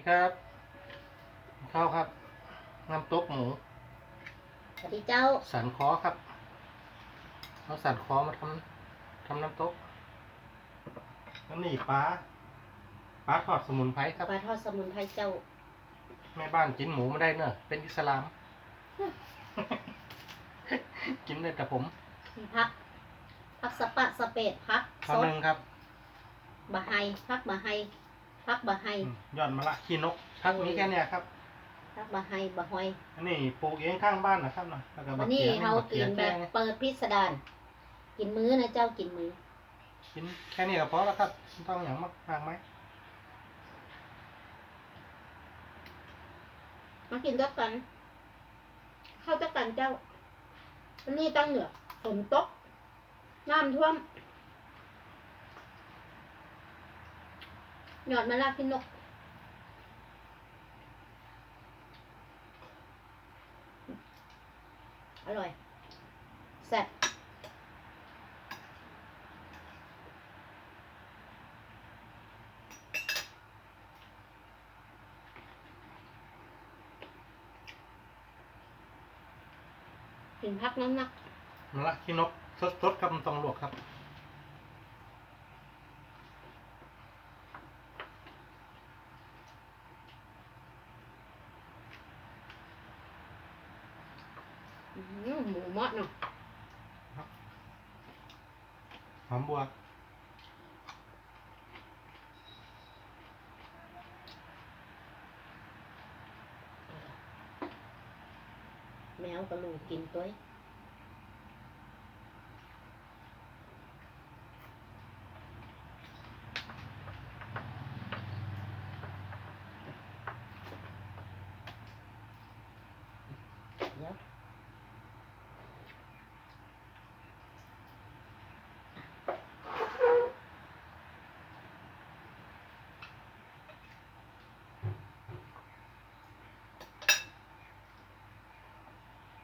ดีครับข้าวครับ น้ำตกหมูสวัสดีเจ้า สันคอครับเอาสันคอมาทำทำน้ำตกแล้วนี่ปลาปลาทอดสมุนไพรครับปลาทอดสมุนไพรเจ้าแม่บ้านกินหมูไม่ได้เนอะเป็นอิสลาม กินได้แต่ผมพักพักสปะสเปดพักข้าวหนึ่งครับบะไฮพักบะไฮ พักบะไฮอืมยอดมะละขี้นกพักนี้แค่เนี้ยครับ พักบะไฮบะฮอยอันนี้ปลูกเองข้างบ้านนะครับนะแล้วก็วับันกนี้เขียเขาบักกิเขียนแบแจ้บงเปิดพิสดารกินมื้อนะเจ้ากินมื้อกินแค่นี้ก็พอแล้วครับไม่ต้องอย่างมากมากไหมมากินด้วยกัน เข้าด้วยกันเจ้าวันนี้ตั้งเหนือฝนตกน้ำท่วม หยอดมะลากินนกอร่อยแซ่บกินพักน้ำหนักมะละขี้นกสดๆครับมันต้องลวกครับ อื้อหือหมูมอดเนาะหอมบัวแมวกระลูกกินตัวเองเดี๋ยว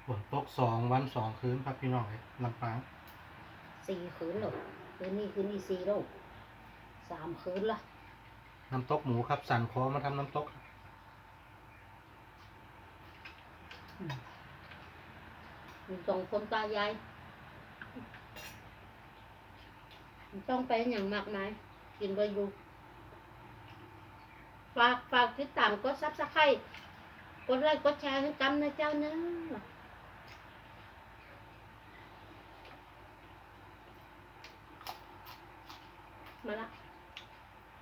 ฝน ตกสองวันสองคืนครับพี่น้องเลยลำปางสี่คืนหรอกคืนนี้คืนนี้สี่โลกสามคืนละน้ำตกหมูครับ สันคอมาทำน้ำตกมีสองคนตายายมันต้องไปอย่างมากมายกินไปอยู่ฝากฝากติดตามกดซับสไครต์กดไลค์กดแชร์ให้จำนะเจ้าเนอ มาละ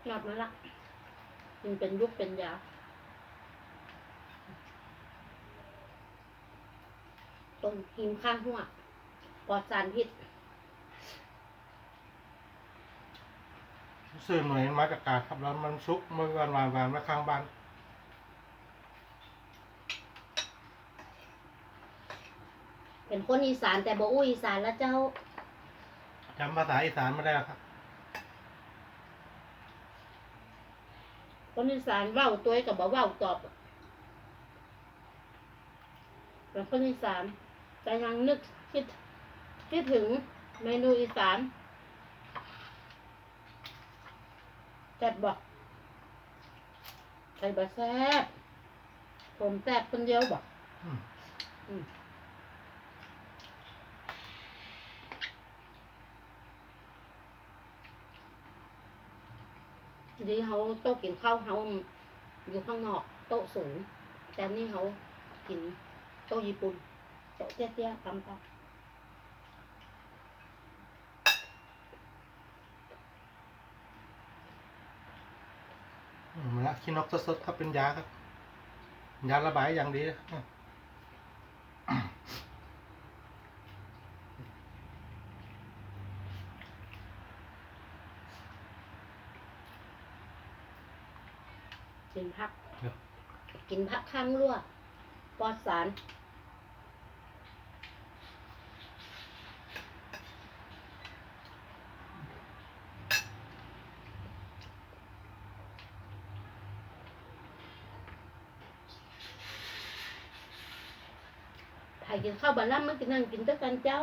ยอดมาละมันเป็นยุคเป็นยาต้มกินข้างหัวปลอดสารพิษซื้อหน่วยมาจากกาดครับแล้วมันซุกเมื่อวันวานวานมาข้างบ้านเป็นคนอีสานแต่บ่อู้อีสานแล้วเจ้าจำภาษาอีสานไม่ได้แล้วครับ คนอีสานเว้าตัวกับบ่เว้าตอบเป็นคนอีสานแต่ยังนึกคิดคิดถึงเมนูอีสานแซ่บบอกใส่บะแซ่บผมแซ่บคนเดียวบอกอืม อืมดีเขาโต๊ะกินข้าวเขาอยู่ข้างนอกโต๊ะสูง แต่นี่เขากินโต๊ะญี่ปุ่นโต๊ะเตี้ยๆตำตอืมมะละขี้นกสดๆครับเป็นยาครับ ยาระบายอย่างดีนะ กินพัก ครับ กินพักข้างรั่วปลอดสารใครกินข้าวบะล่ำมันกินนั่งกินด้วยกันเจ้า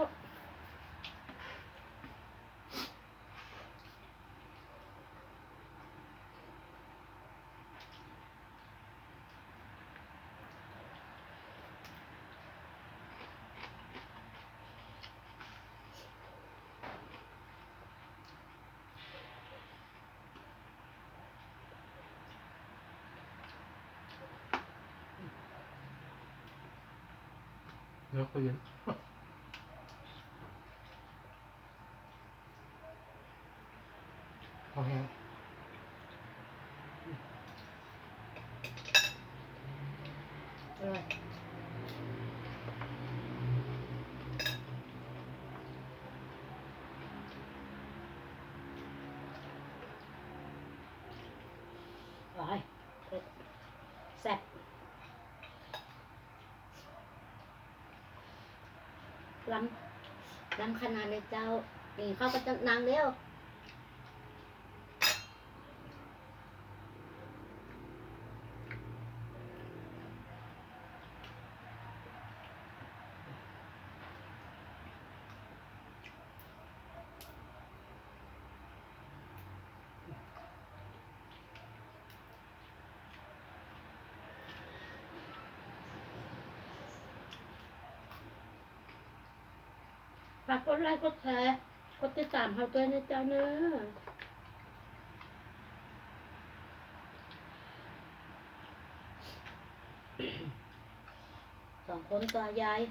เนื้อคืนพอแห้ง อร่อยอร่อยเผ็ดแซ่บ ล้ำล้ำขนาดเลยเจ้านี่เข้าไปจะนางเร็วากกดไลค์กดแชร์กดติดตามเขาด้วยนะเจ้าเนอะสองคนตัวยาย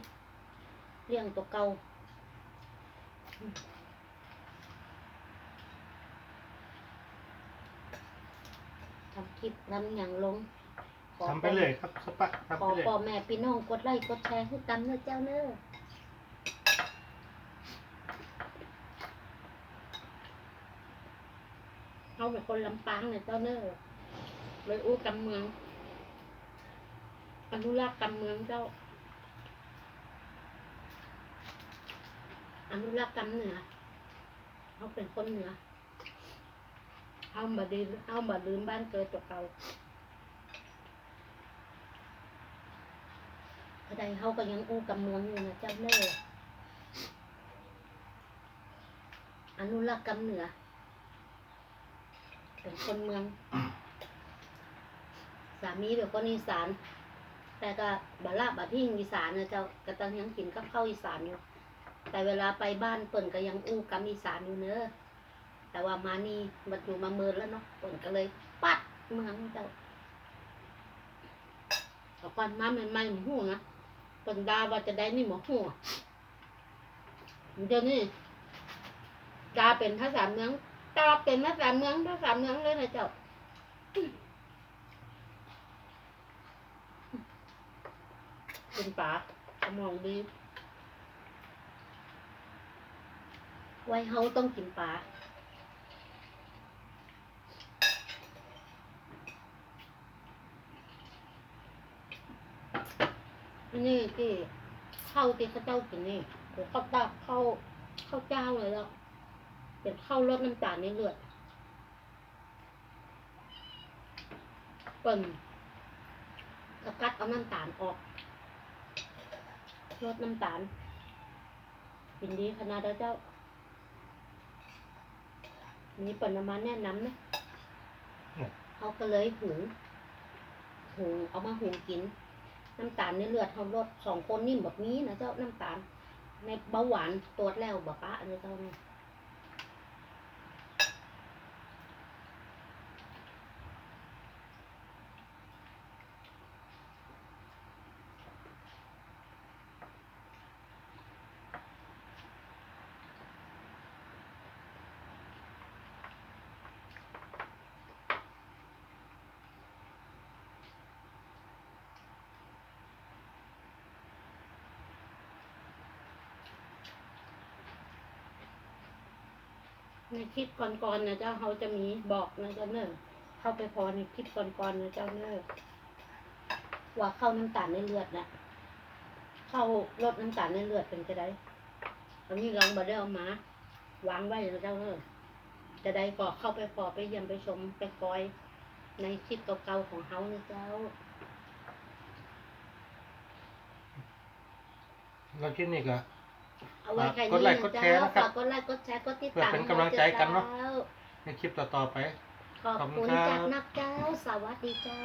เลี้ยงตัวเก่าทำคลิปนำอย่างลงขอทำไปเลยครับสปะทำขไปอเลย พ่อแม่พี่น้องกดไลค์กดแชร์ให้กันเนอะเจ้าเนอะ เขาเป็นคนลำปางเนี่ยเจ้าเนอะเลยอู้กำเมืองอนุรักษ์กำเมืองเจ้าอนุรักษ์กำเหนือเขาเป็นคนเหนือเอามาดีเอามาลืมบ้านเกิดตัวเก่าอะไรเขาก็ยังอู้กำเมืองอยู่นะเจ้าเน่ห์อนุรักษ์กำเหนือ เป็นคนเมือง สามีเดี๋ยวก็อีสาน แต่ก็บาละบาที่อีสานนะเจ้าก็ต้องยังกินกับข้าวอีสานอยู่ แต่เวลาไปบ้านเปิ่นก็ยังอู้กำอีสานอยู่เนอะแต่ว่ามานี่มาอยู่มาเมินแล้วเนาะเปิ่นก็เลยปัดเมืองเจ้าแต่ก่อนมาใหม่ๆหมูหูนะเปิ่นดาว่าจะได้นี่หมอหัวเดี๋ยวนี้ดาเป็นภาษาเมือง ตาเป็นภาษาเมืองภาษาเมืองเลยนะเจ้าเป็นป่าสมองดีไว้เฮาต้องกินปลาอันนี้ที่ข้าวที่เขาเจ้ากินนี่โอ้ข้าวตาข้าวข้าวเจ้าเลยแล้ว เป็นข้าวลดน้ำตาลในเลือดเปิ่นสกัดเอาน้ำตาลออกลดน้ำตาลกินดีขนาดแล้วเจ้า มีเปิ่นเอามาแนะนำนะเขาก็เลยหุงหุงเอามาหุงกิน น้ำตาลในเลือดเขาลดสองคนนี่แบบนี้นะเจ้าน้ำตาล ในเบาหวานตรวจแล้วบอกป้าอันนี้เจ้าเนี่ย ในคลิปก่อนๆนะเจ้าเขาจะมีบอกนะเจ้าเนอะเข้าไปพอในคลิปก่อนๆนะเจ้าเนอะว่าเข้าน้ำตาลในเลือดนะเข้าลดน้ำตาลในเลือดเป็นจะได้อันนี้ลองมาได้เอามาวางไว้นะเจ้าเนอะจะได้ก็เข้าไปพอไปเยี่ยมไปชมไปคอย ในคลิปเก่าๆของเขานะเจ้าเราคิดนี่ก็ เอาไว้แค่กดนี้ไลค์กนะดแชเจ้าร์นะครับฝากกดไลค์กดแชร์กดติดเพื่อตามเป็นกำลังใจกันเนาะจ้ในคลิปต่อๆไป ขอบขอบคุคุณณครับจากนักเจ้า สวัสดีเจ้า